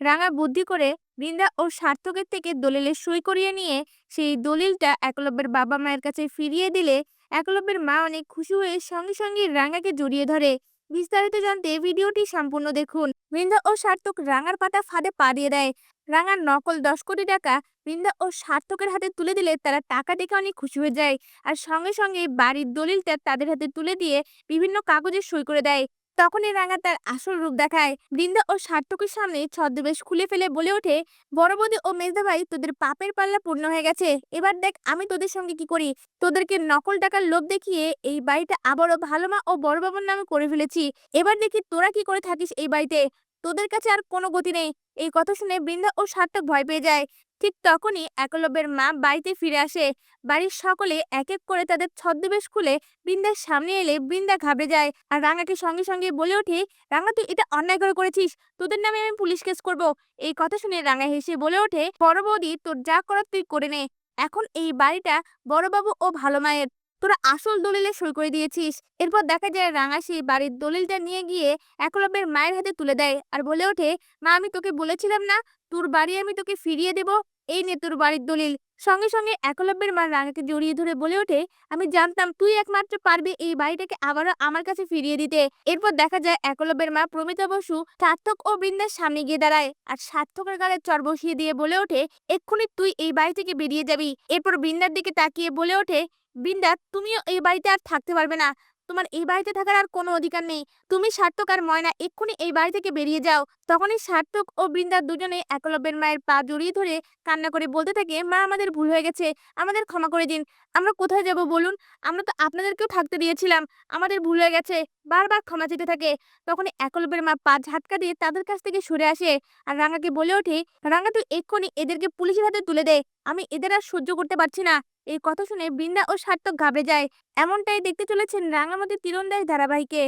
রাঙা বুদ্ধি করে বৃন্দা ও সার্থকের থেকে দলিলে সই করিয়ে নিয়ে সেই দলিলটা একলব্যের বাবা মায়ের কাছে ফিরিয়ে দিলে একলব্যের মা অনেক খুশি হয়ে সঙ্গে সঙ্গে রাঙাকে জড়িয়ে ধরে। বিস্তারিত জানতে ভিডিওটি সম্পূর্ণ দেখুন। বৃন্দা ও সার্থক রাঙার পাতা ফাঁদে পা দিয়ে দেয়। রাঙার নকল দশ কোটি টাকা বৃন্দা ও সার্থকের হাতে তুলে দিলে তারা টাকা দেখে অনেক খুশি হয়ে যায়। আর সঙ্গে সঙ্গে বাড়ির দলিলটা তাদের হাতে তুলে দিয়ে বিভিন্ন কাগজে সই করে দেয়। তখনই রাঙা তার আসল রূপ দেখায়। বৃন্দা ও সার্থকের সামনে ছদ্মবেশ খুলে ফেলে বলে ওঠে, বড় বৌদি ও মেজদা ভাই, তোদের পাপের পাল্লা পূর্ণ হয়ে গেছে। এবার দেখ আমি তোদের সঙ্গে কি করি। তোদেরকে নকল টাকার লোভ দেখিয়ে এই বাড়িটা আবারও ভালো মা ও বড় বাবার নামে করে ফেলেছি। এবার দেখি তোরা কি করে থাকিস এই বাড়িতে? তোদের কাছে আর কোনো গতি নেই। এই কথা শুনে বৃন্দা ও সার্থক ভয় পেয়ে যায়। ঠিক তখনই একলব্যের মা বাড়িতে ফিরে আসে। বাড়ির সকলে এক এক করে তাদের ছদ্মবেশ খুলে বৃন্দার সামনে এলে বৃন্দা ঘাবড়ে যায় আর রাঙাকে সঙ্গে সঙ্গে বলে ওঠে, রাঙা, তুই এটা অন্যায় করে করেছিস। তোদের নামে আমি পুলিশ কেস করব। এই কথা শুনে রাঙা হেসে বলে ওঠে, বড় বৌদি, তোর যা করার তুই করে নে। এখন এই বাড়িটা বড়বাবু ও ভালো মায়ের। তোরা আসল দলিলে সই করে দিয়েছিস। এরপর দেখা যায় রাঙা সেই বাড়ির দলিলটা নিয়ে গিয়ে একলব্যের মায়ের হাতে তুলে দেয় আর বলে ওঠে, মা, আমি তোকে বলেছিলাম না, তোর বাড়ি আমি তোকে ফিরিয়ে দেব। এই নে তোর বাড়ির দলিল। সঙ্গে সঙ্গে একলব্যের মা রাঙাকে জড়িয়ে ধরে বলে ওঠে, আমি জানতাম তুই একমাত্র পারবি এই বাড়িটাকে আবারও আমার কাছে ফিরিয়ে দিতে। এরপর দেখা যায় একলব্যের মা প্রমিতা বসু সার্থক ও বৃন্দার সামনে গিয়ে দাঁড়ায় আর সার্থকের গালে চর বসিয়ে দিয়ে বলে ওঠে, এক্ষুনি তুই এই বাড়ি থেকে বেরিয়ে যাবি। এরপর বৃন্দার দিকে তাকিয়ে বলে ওঠে বৃন্দা তুমিও এই বাড়িতে আর থাকতে পারবে না। তোমার এই বাড়িতে থাকার আর কোনো অধিকার নেই। তুমি সার্থক আর ময়না, এক্ষুনি এই বাড়ি থেকে বেরিয়ে যাও। তখনই সার্থক ও বৃন্দা দুজনে একলব্যের মায়ের পা জড়িয়ে ধরে কান্না করে বলতে থাকে, মা, আমাদের ভুল হয়ে গেছে। আমাদের ক্ষমা করে দিন। আমরা কোথায় যাব বলুন? আমরা তো আপনাদেরকেও থাকতে দিয়েছিলাম। আমাদের ভুল হয়ে গেছে। বারবার ক্ষমা চেতে থাকে। তখনই একলব্যের মা পা ঝাটকা দিয়ে তাদের কাছ থেকে সরে আসে। আর রাঙাকে বলে ওঠে, রাঙা, তুই এক্ষুনি এদেরকে পুলিশের হাতে তুলে দে। আমি এদের আর সহ্য করতে পারছি না। এই কথা শুনে বৃন্দা ও সার্থক ঘাবড়ে যায়। এমনটাই দেখতে চলেছেন রাঙামতি তীরন্দাজ ধারাবাহিকে।